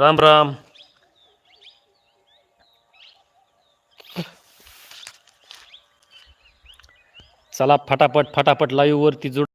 राम राम. चला फटाफट फटाफट लाईव्ह वरती जोड.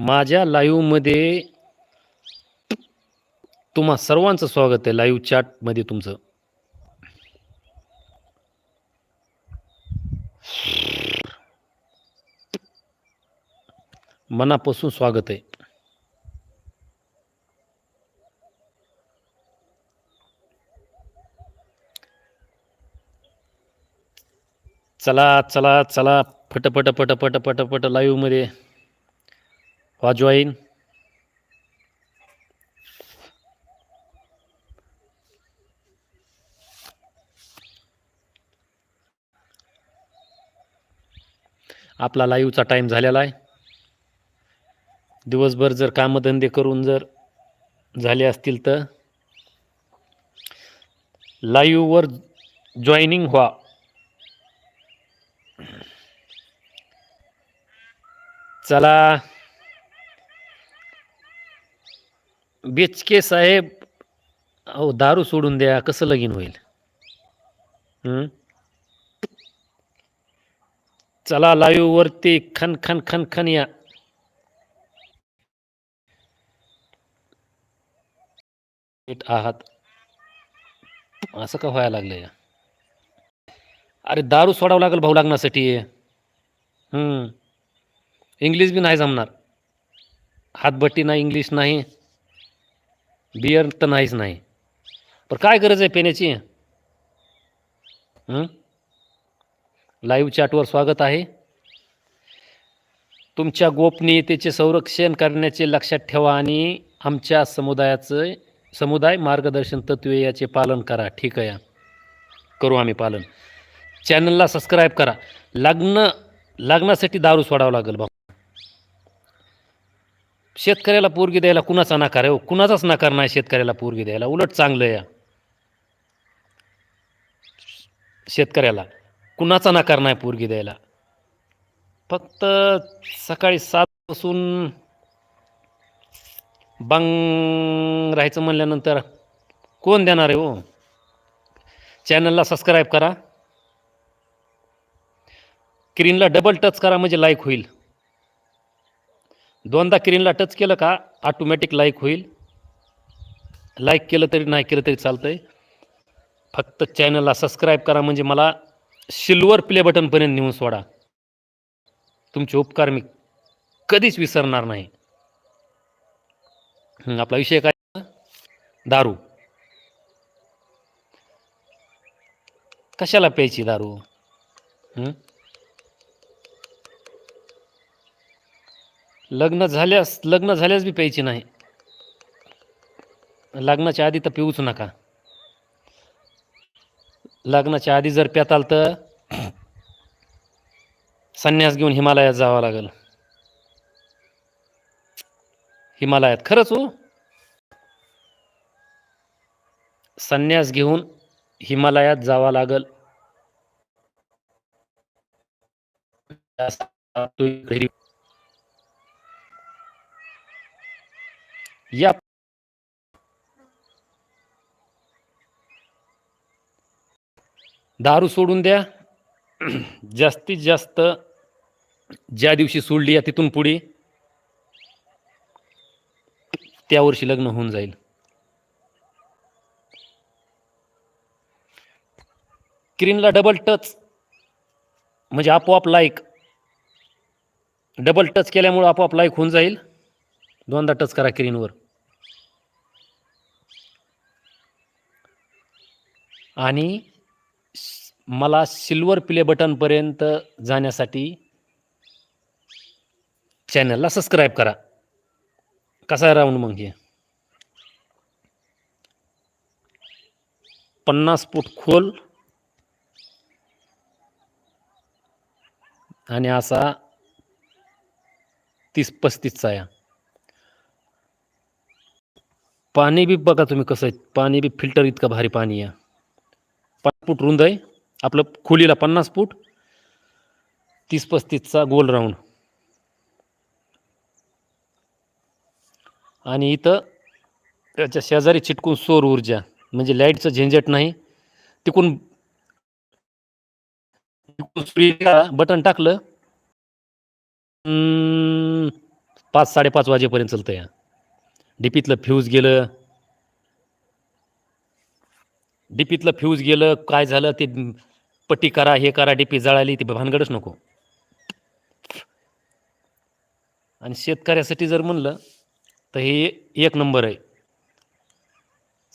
माझ्या लाईव्हमध्ये तुम्हा सर्वांचं स्वागत आहे लाईव्ह चॅटमध्ये तुमचं. मनापासून स्वागत आहे. चला चला चला फटफट पटपट पटपट लाईव्हमध्ये. मध्ये व्हा आपला लाईव्हचा टाईम झालेला आहे. दिवसभर जर कामधंदे करून जर झाले असतील तर लाईव्हवर जॉईनिंग व्हा. चला. बेचके साहेब अहो दारू सोडून द्या कसं लगीन होईल? चला लाईव्ह वरती खन खन खन खन या. आहात. असं का व्हायला लागलं या अरे दारू सोडावं लागेल भाऊ लागण्यासाठी इंग्लिश बी नाही जमणार. हातभट्टी नाही इंग्लिश नाही. बियर तर नाहीच नाही. पण काय गरज आहे पेण्याची? लाईव्ह चॅटवर स्वागत आहे. तुमच्या गोपनीयतेचे संरक्षण करण्याचे लक्षात ठेवा आणि आमच्या समुदायाचं समुदाय मार्गदर्शन तत्वे याचे पालन करा. ठीक आहे. करू आम्ही पालन. चॅनलला सबस्क्राईब करा. लग्न लग्नासाठी दारू सोडावं लागेल भाऊ शेतकऱ्याला पोरगी द्यायला कुणाचा नकार आहे हो? कुणाचाच नकार नाही शेतकऱ्याला पोरगी द्यायला. उलट चांगलं आहे शेतकऱ्याला. कुणाचा नकार नाही पोरगी द्यायला. फक्त सकाळी सातपासून बंग राहायचं म्हणल्यानंतर कोण देणार आहे हो? चॅनलला सबस्क्राईब करा. स्क्रीनला डबल टच करा म्हणजे लाईक होईल. दोनदा क्रीनला टच केलं का ऑटोमॅटिक लाईक होईल. लाईक केलं तरी नाही केलं तरी चालतंय. फक्त चॅनलला सबस्क्राईब करा म्हणजे मला सिल्वर प्ले बटनपर्यंत नेऊन सोडा तुमचे उपकार मी कधीच विसरणार नाही. आपला विषय काय? दारू. कशाला प्यायची दारू? लग्न झाल्यास लग्न झाल्यास बी प्यायची नाही. लग्नाच्या आधी तर पिऊच नका. लग्नाच्या आधी जर प्याताल तर संन्यास घेऊन हिमालयात जावं लागेल. हिमालयात खरंच हो? संन्यास घेऊन हिमालयात जावा लागल. घरी या दारू सोडून द्या. जास्तीत जास्त ज्या दिवशी सोडली या तिथून पुढे त्या वर्षी लग्न होऊन जाईल. स्क्रीनला डबल टच म्हणजे आपोआप लाईक डबल टच केल्यामुळं आपोआप लाईक होऊन जाईल. दोनदा टच करा स्क्रीनवर आणि मला सिल्वर प्ले बटनपर्यंत जाण्यासाठी चॅनलला सबस्क्राईब करा. कसा आहे राऊंड मग हे? पन्नास फूट खोल. आणि असा तीस पस्तीसचा या पाणी बी बघा तुम्ही कसं आहे. पाणी बी फिल्टर इतकं भारी पाणी आहे. पाच फूट रुंद आहे. आपलं खोलीला पन्नास फूट. तीस पस्तीसचा गोल राऊंड. आणि इथं त्याच्या शेजारी चिटकून सौर ऊर्जा म्हणजे लाईटचं झंझट नाही. तिकून बटन टाकलं. हम्म, पाच साडेपाच वाजेपर्यंत चलतं या डीपीतलं फ्यूज गेलं. डीपीतलं फ्यूज गेलं काय झालं ते पट्टी करा हे करा डीपी जळाली ती भानगडच नको. आणि शेतकऱ्यासाठी जर म्हणलं तर हे एक नंबर आहे.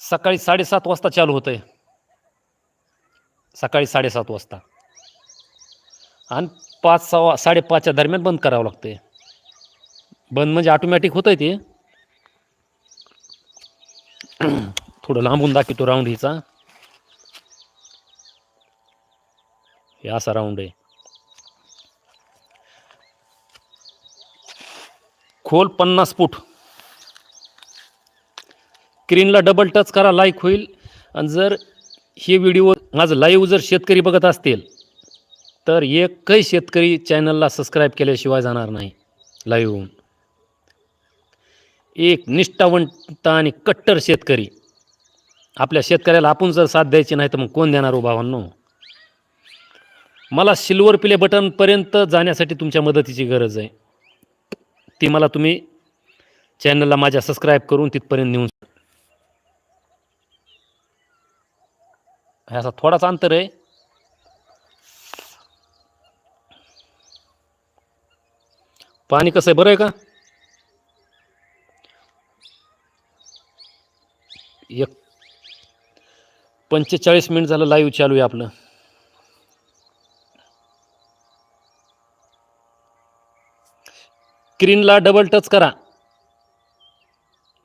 सकाळी साडेसात वाजता चालू होतं आहे सकाळी साडेसात वाजता. आणि पाच सहा साडेपाचच्या दरम्यान बंद करावं लागतं आहे बंद म्हणजे ऑटोमॅटिक होतं आहे ते. थोडं लांबून दाखवतो राऊंड हिचा. हे असा राऊंड आहे. खोल पन्नास फूट. स्क्रीनला डबल टच करा लाईक होईल. आणि जर हे व्हिडिओ माझं लाईव्ह जर शेतकरी बघत असतील तर एकही शेतकरी चॅनलला सबस्क्राईब केल्याशिवाय जाणार नाही लाईव्ह एक निष्ठावंत आणि कट्टर शेतकरी. आपल्या शेतकऱ्याला आपण जर साथ द्यायची नाही तर मग कोण देणार हो भावांनो? मला सिल्वर प्ले बटनपर्यंत जाण्यासाठी तुमच्या मदतीची गरज आहे. ती मला तुम्ही चॅनलला माझ्या सबस्क्राईब करून तिथपर्यंत नेऊन ह्याचा थोडासा थोडाच अंतर आहे. पाणी कसं आहे? बरं आहे का? एक पंचेचाळीस मिनिट झालं लाईव्ह चालू आहे आपलं. स्क्रीनला डबल टच करा.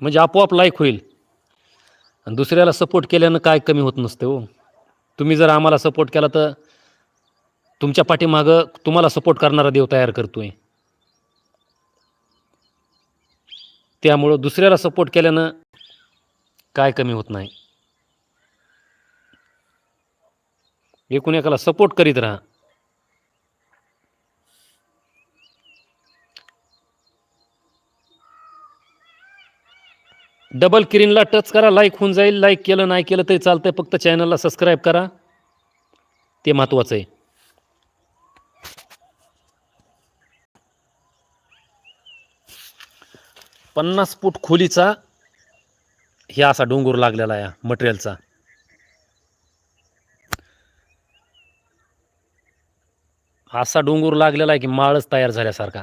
म्हणजे आपोआप लाईक होईल. आणि दुसऱ्याला सपोर्ट केल्यानं काय कमी होत नसते हो. तुम्ही जर आम्हाला सपोर्ट केला तर तुमच्या पाठीमागं तुम्हाला सपोर्ट करणारा देव तयार करतोय. त्यामुळं दुसऱ्याला सपोर्ट केल्यानं काय कमी होत नाही. एकूण एकाला सपोर्ट करीत राहा. डबल किरीनला टच करा लाईक होऊन जाईल. लाईक केलं नाही केलं तरी चालतंय. फक्त चॅनलला सबस्क्राईब करा. ते महत्त्वाचं आहे. पन्नास फूट खोलीचा हे असा डोंगर लागलेला आहे मटेरियलचा असा डोंगर लागलेला आहे की माळच तयार झाल्यासारखा.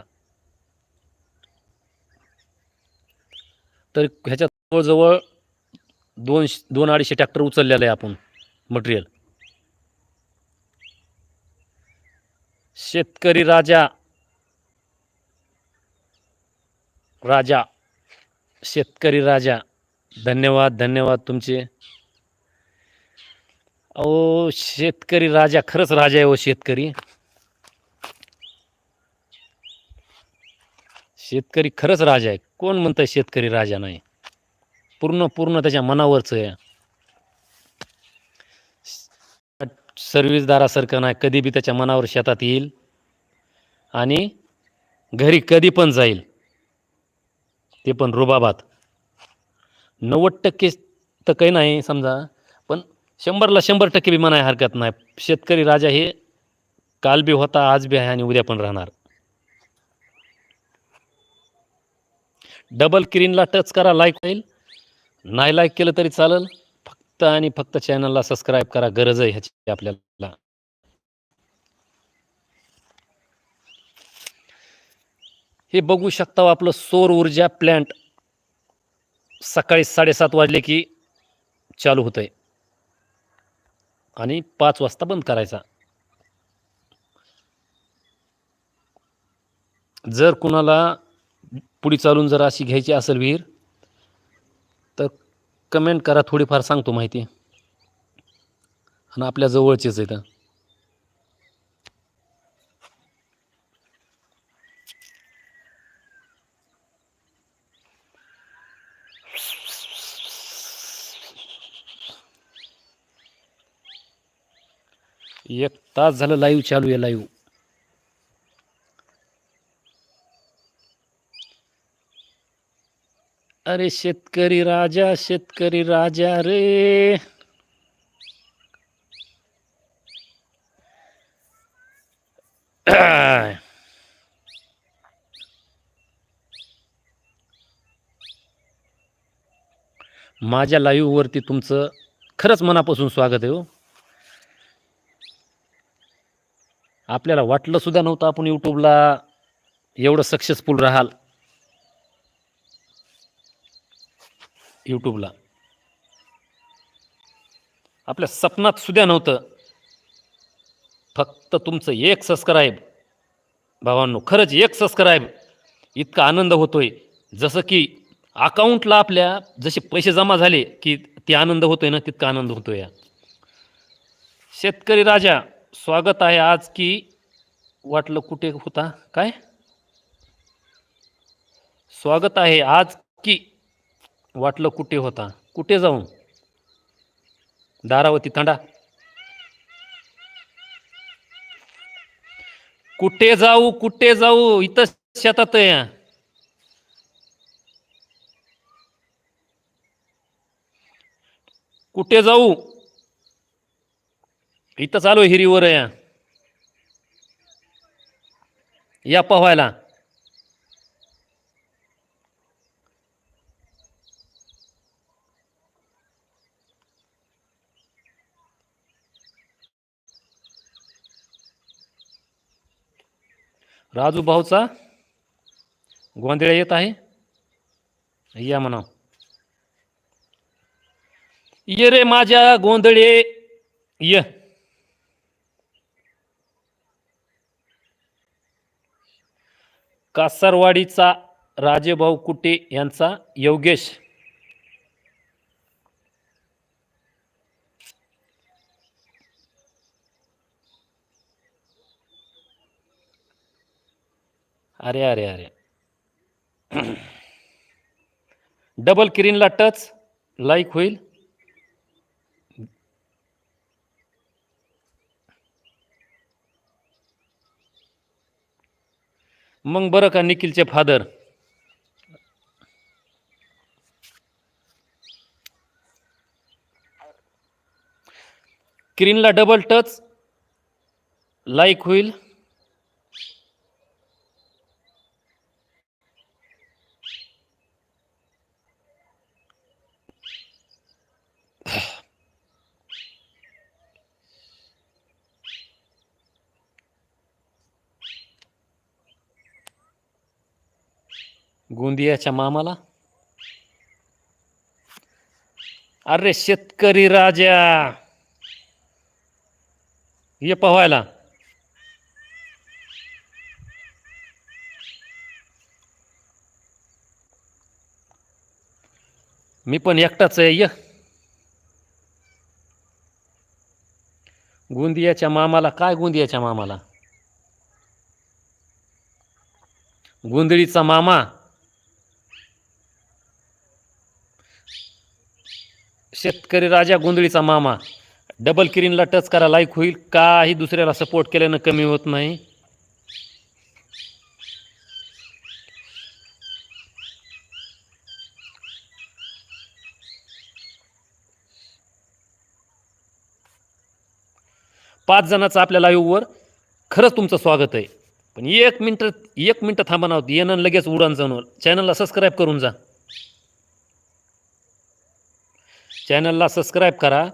तर ह्याच्या जवळजवळ दोन दोन अडीचशे ट्रॅक्टर उचललेलं आहे आपण मटेरियल शेतकरी राजा राजा शेतकरी राजा. धन्यवाद धन्यवाद तुमचे. अहो शेतकरी राजा खरंच राजा आहे हो शेतकरी. शेतकरी खरंच राजा आहे. कोण म्हणतं शेतकरी राजा नाही? पूर्ण पूर्ण त्याच्या मनावरचं आहे. सर्विसदारासारखं नाही कधी बी त्याच्या मनावर शेतात येईल आणि घरी कधी पण जाईल. ते पण रुबाबात. नव्वद टक्के तर काही नाही समजा पण शंभरला शंभर टक्के बी म्हणाय हरकत नाही. शेतकरी राजा हे काल बी होता आज बी आहे आणि उद्या पण राहणार. डबल क्रीनला टच करा लाईक होईल. नाही लाईक केलं तरी चालेल. फक्त आणि फक्त चॅनलला सबस्क्राईब करा गरज आहे ह्याची आपल्याला. हे बघू शकता आपलं सौर ऊर्जा प्लॅन्ट सकाळी साडेसात वाजले की चालू होतं आहे आणि पाच वाजता बंद करायचा. जर कुणाला पुढे चालून जर अशी घ्यायची असेल विहीर तर कमेंट करा थोडीफार सांगतो माहिती. आणि आपल्या जवळचेच आहे तर एक तास झालं लाईव्ह चालू आहे लाईव्ह अरे शेतकरी राजा शेतकरी राजा रे. माझ्या लाईव्हवरती तुमचं खरंच मनापासून स्वागत आहे हो. आपल्याला वाटलं सुद्धा नव्हतं आपण यूट्यूबला एवढं सक्सेसफुल राहाल. यूट्यूबला आपल्या सपनात सुद्धा नव्हतं. फक्त तुमचं एक सबस्क्राईब भावांनो खरंच एक सबस्क्राईब इतका आनंद होतोय. जसं की अकाउंटला आपल्या जसे पैसे जमा झाले की ते आनंद होतोय ना तितका आनंद होतोय. शेतकरी राजा स्वागत आहे आज की वाटलं कुठे होता? काय? स्वागत आहे आज की वाटलं कुठे होता? कुठे जाऊन? दारावती थंडा कुठे जाऊ कुठे जाऊ? इथं शेतात या कुठे जाऊ? इथं चालू आहे हिरीवर. या या पोहायला. राजू भाऊचा गोंधळ येत आहे. या म्हणा ये रे माझ्या गोंधळे. ये. कासारवाडीचा राजेभाऊ कुटे यांचा योगेश. अरे अरे अरे. डबल किरीनला टच लाईक होईल. मग बरं का निखिलचे फादर? किरीनला डबल टच लाईक होईल. गोंदियाच्या मामाला? अरे शेतकरी राजा! ये पवायला मी पण एकटाच आहे ये. गोंदियाच्या मामाला काय गोंदियाच्या मामाला? गोंधळीचा मामा. शेतकरी राजा गोंधळीचा मामा. डबल किरीनला टच करा लाईक होईल. काही दुसऱ्याला सपोर्ट केल्यानं कमी होत नाही. पाच जणांचं आपल्या लाईव्हवर खरंच तुमचं स्वागत आहे. पण एक मिनटं एक मिनटं थांबा होती येणं लगेच उडान जाणवर चॅनलला सबस्क्राईब करून जा. चॅनलला सबस्क्राईब करा.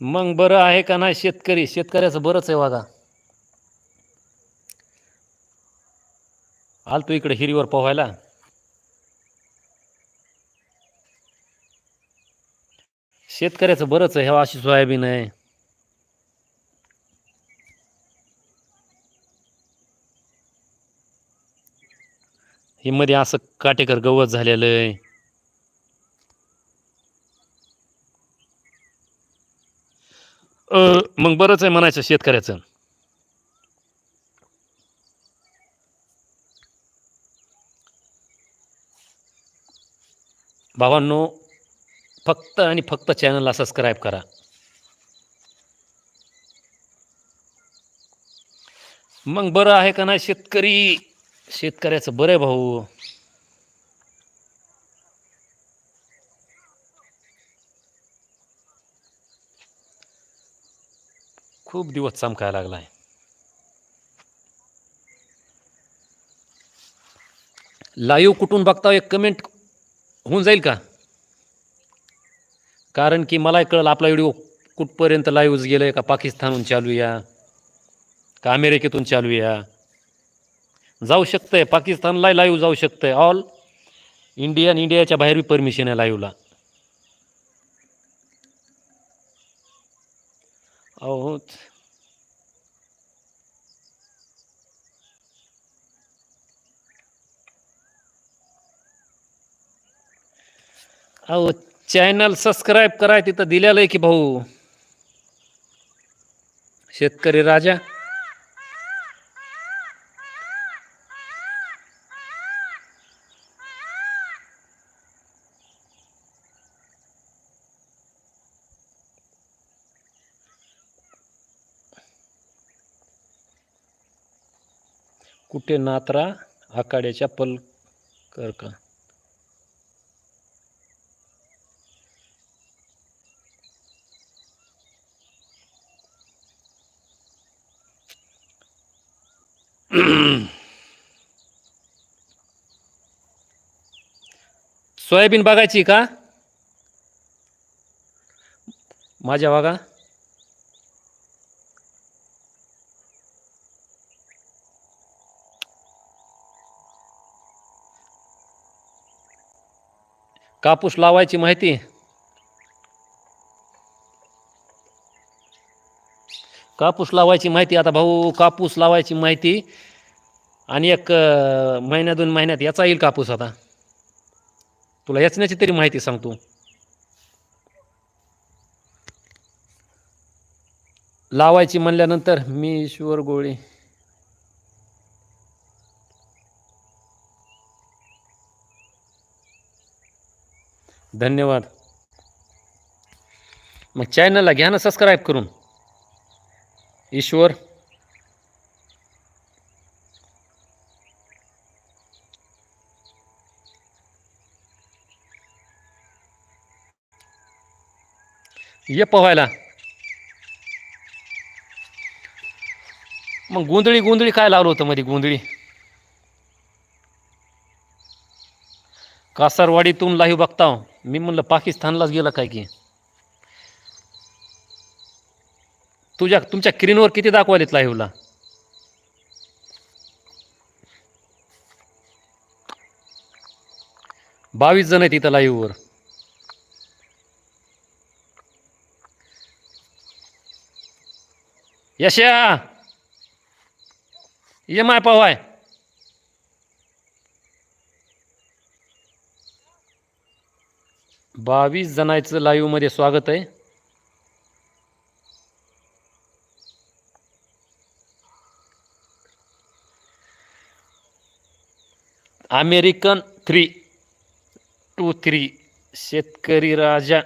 मग बरं आहे का नाही शेतकरी? शेतकऱ्याचं बरंच आहे वागा. तू इकडे हिरीवर पोहायला. शेतकऱ्याचं बरंच आहे अशी सोयाबीन आहे. हे मध्ये असं काटेकर गवत झालेलं आहे. मग बरंच आहे म्हणायचं शेतकऱ्याचं. भावांनो फक्त आणि फक्त चॅनलला सबस्क्राईब करा. मग बरं आहे का नाही शेतकरी? शेतकऱ्याचं बरं आहे भाऊ. खूप दिवस चमकायला लागलाय. लाईव्ह कुठून बघता एक कमेंट होऊन जाईल का? कारण की मला कळलं आपला व्हिडिओ कुठपर्यंत लाईव्ह गेलं आहे का पाकिस्तानहून चालू या? का अमेरिकेतून चालू या? जाऊ आहे पाकिस्तानला लाईव्ह जाऊ शकतं आहे ऑल इंडियन इंडियाच्या बाहेर बी परमिशन आहे लाईव्हला अहो अहो चॅनल सबस्क्राईब कराय तिथं दिलेलं आहे की भाऊ? शेतकरी राजा. कुठे नात्रा? आखाड्याच्या पलकर का? सोयाबीन बघायची का? माझ्या बघा कापूस लावायची माहिती. कापूस लावायची माहिती आता भाऊ कापूस लावायची माहिती. आणि एक महिन्या दोन महिन्यात याचा येईल कापूस आता. तुला याचण्याची तरी माहिती सांगतो लावायची म्हणल्यानंतर मी ईश्वर गोळी. धन्यवाद. मग चॅनलला घ्या ना सबस्क्राईब करून. ईश्वर. ये पोहायला. मग गोंधळी गोंधळी काय लावलं होतं मध्ये गोंधळी? कासारवाडीतून लाईव्ह बघता मी म्हणलं पाकिस्तानलाच गेलं काय की? तुझ्या तुमच्या स्क्रीनवर किती दाखवायलेत लाईव्हला बावीस जण आहेत इथं लाईव्हवर यशा ये माय पवाय बावीस जणांचं लाईव्हमध्ये स्वागत आहे. अमेरिकन थ्री टू थ्री शेतकरी राजा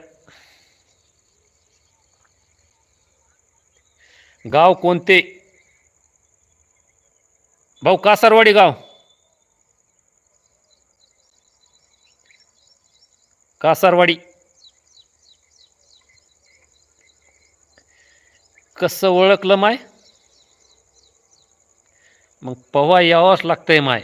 गाव कोणते? भाऊ कासारवाडी गाव. कासारवाडी. कसं ओळखलं माय? मग पवा यावंच लागतंय माय.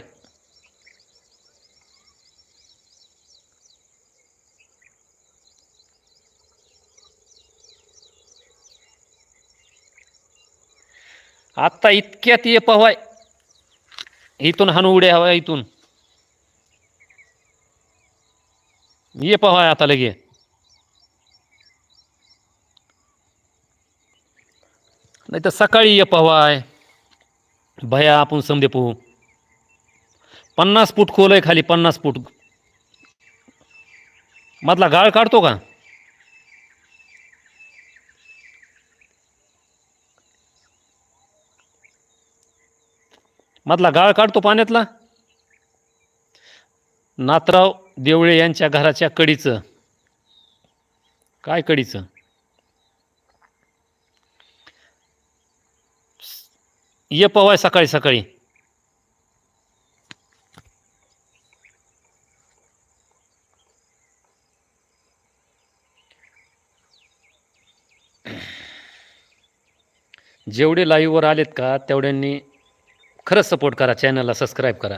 आत्ता इतक्यात ये पवाय इथून हाणू उड्या हवा इथून. ये पवाय आता लगे. नाही तर सकाळी ये पवाय भया आपण समजे पोहू. पन्नास फूट खोल आहे खाली पन्नास फूट. मधला गाळ काढतो का? मधला गाळ काढतो पाण्यातला. नाथराव देवळे यांच्या घराच्या कडीचं. काय कडीचं? ये पवाय सकाळी सकाळी. जेवढे लाईव्हवर आलेत का तेवढ्यांनी खरंच सपोर्ट करा चॅनलला सबस्क्राईब करा.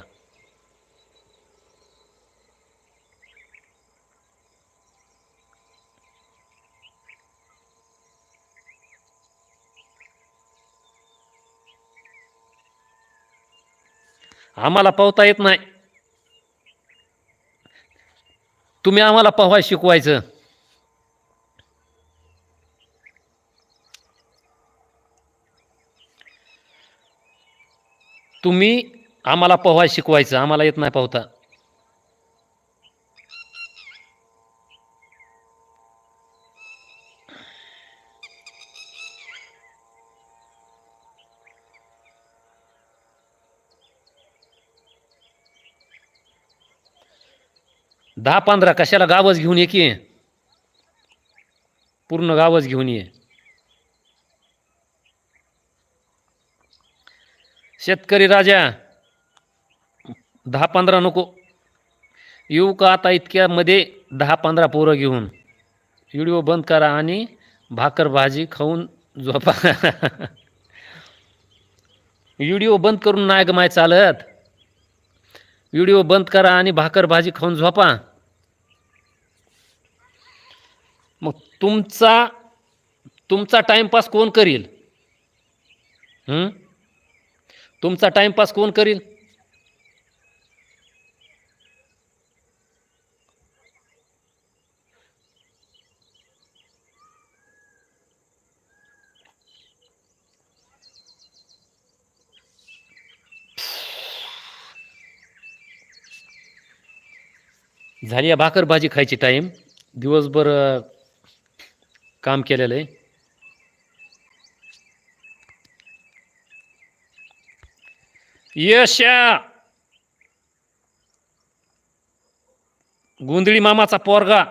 आम्हाला पावता येत नाही. तुम्ही आम्हाला पवाय शिकवायचं. तुम्ही आम्हाला पोहाय शिकवायचं आम्हाला येत नाही पोहता. दहा पंधरा कशाला गावच घेऊन ये की? पूर्ण गावच घेऊन ये. शेतकरी राजा दहा पंधरा नको. येऊ का आता इतक्यामध्ये दहा पंधरा पोरं घेऊन? व्हिडिओ बंद करा आणि भाकर भाजी खाऊन झोपा. व्हिडिओ बंद करून नाही ग माय चालत. व्हिडिओ बंद करा आणि भाकर भाजी खाऊन झोपा. मग तुमचा तुमचा टाइमपास कोण करील? हं? तुमचा टाइमपास कोण करील? झाली आहे भाकर भाजी खायची टाईम दिवसभर काम केलेलं आहे. यशा! गोंधळी मामाचा पोरगा.